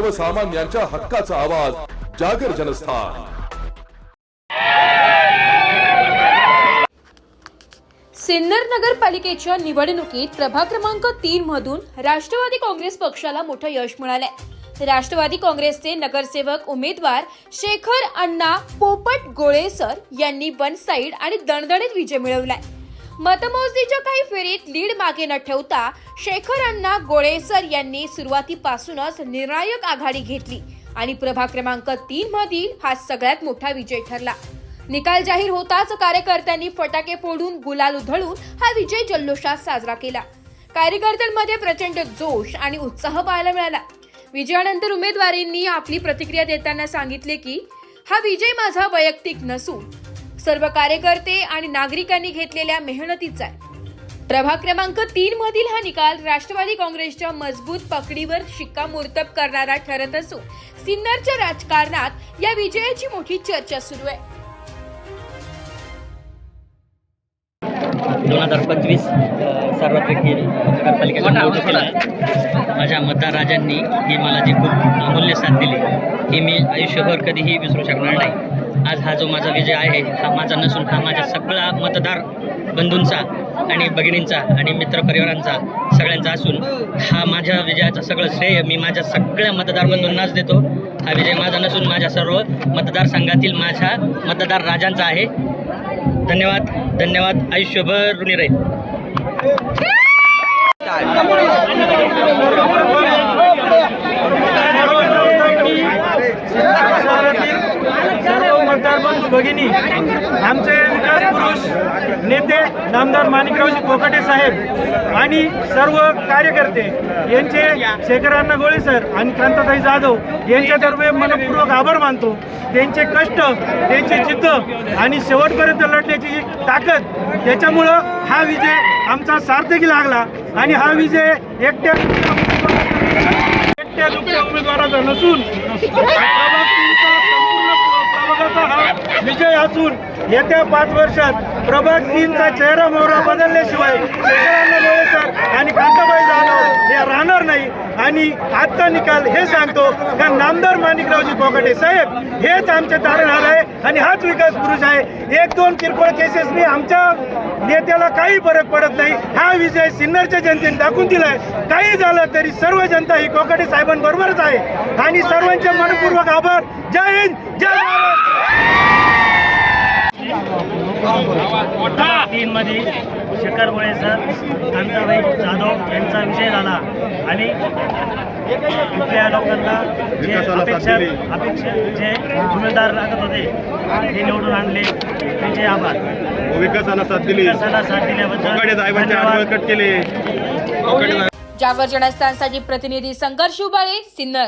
सर्वसामान्यांच्या हक्काचा आवाज जागर जनस्थान. सिन्नर नगरपालिकेच्या निवडणुकीत प्रभाग क्रमांक तीन मधून राष्ट्रवादी काँग्रेस पक्षाला मोठं यश मिळालंय. राष्ट्रवादी काँग्रेसचे नगरसेवक उमेदवार शेखर अण्णा पोपट गोळेसर यांनी वन साईड आणि दणदणीत विजय मिळवलाय. मतमोजणीच्या काही फेरीत लीड मागे न ठेवता शेखर अण्णा गोळेसर यांनी सुरुवातीपासूनच निर्णायक आघाडी घेतली. आणि प्रभाग क्रमांक तीन मधील हा सगळ्यात मोठा विजय ठरला. निकाल जाहीर होताच कार्यकर्त्यांनी फटाके फोडून गुलाल उधळून हा विजय जल्लोषात साजरा केला. कार्यकर्त्यांमध्ये प्रचंड जोश आणि उत्साह पाहायला मिळाला. विजयानंतर उमेदवारांनी आपली प्रतिक्रिया देताना सांगितले की हा विजय माझा वैयक्तिक नसून सर्व कार्यकर्ते आणि नागरिकांनी घेतलेल्या मेहनतीचा आहे. प्रभाग क्रमांक तीन मधील हा निकाल राष्ट्रवादी काँग्रेसच्या मजबूत पकडीवर शिक्कामोर्तब करणारा ठरत असून सिन्नरच्या राजकारणात या विजयाची मोठी चर्चा सुरू आहे. दोन हजार पंचवीस सार्वत्रिक ही नगरपालिकेच्या निवडणुकीला माझ्या मतदारराजांनी ही मला जी खूप अमूल्य साथ दिली ही मी आयुष्यभर कधीही विसरू शकणार नाही. आज हा जो माझा विजय आहे हा माझा नसून हा माझ्या सगळा मतदार बंधूंचा आणि भगिनींचा आणि मित्रपरिवारांचा सगळ्यांचा असून हा माझ्या विजयाचं सगळं श्रेय मी माझ्या सगळ्या मतदार बंधूंनाच देतो. हा विजय माझा नसून माझ्या सर्व मतदारसंघातील माझ्या मतदार राजांचा आहे. धन्यवाद धन्यवाद. आयुष्यभर ऋणी राहील शहरातील सर्व मतदार बंधू भगिनी आमचे विकास पुरुष नेते नामदार माणिकरावजी कोकाटे साहेब आणि सर्व कार्यकर्ते यांचे शेखरांना गोळे सर आणि कांताताई जाधव यांच्यातर्फे मनपूर्वक आभार मानतो. त्यांचे कष्ट त्यांचे जिद्द आणि शेवटपर्यंत लढण्याची जी ताकद त्याच्यामुळं हा विजय आमचा सार्थकी लागला आणि हा विजय एकट्या एकट्या दुकट्या उमेदवाराचा नसून प्रभाग तीनचा संपूर्ण प्रभागाचा हा विजय असून येत्या पाच वर्षात प्रभाग तीनचा चेहरा मोहरा बदलल्याशिवाय आणि कांताबाई जाधव हे राहणार नाही. आणि आजचा निकाल हे सांगतो का नामदार माणिकरावजी कोकाटे साहेब हेच आमचे तारणहार आहे आणि हाच विकास पुरुष आहे. एक दोन किरकोळ केसेसनी आमच्या नेत्याला काही फरक पडत नाही. हा विजय सिन्नरच्या जनतेने दाखवून दिलाय. काही झालं तरी सर्व जनता ही कोकाटे साहेबांबरोबरच आहे. आणि सर्वांचे मनपूर्वक आभार. जय हिंद जय महाराष्ट्र. तीन मध्ये शेखर गोळे सर कांताबाई जाधव यांचा विजय झाला. आणि इथल्या लोकांना जे अपेक्षा अपेक्षा जे उमेदवार लागत होते ते निवडून आणले. त्यांचे आभार. विकासाला साथ दिली. विकासाला साथ दिल्याबद्दल जागर जनस्थानसाठी प्रतिनिधी संघर्ष उबाळे सिन्नर.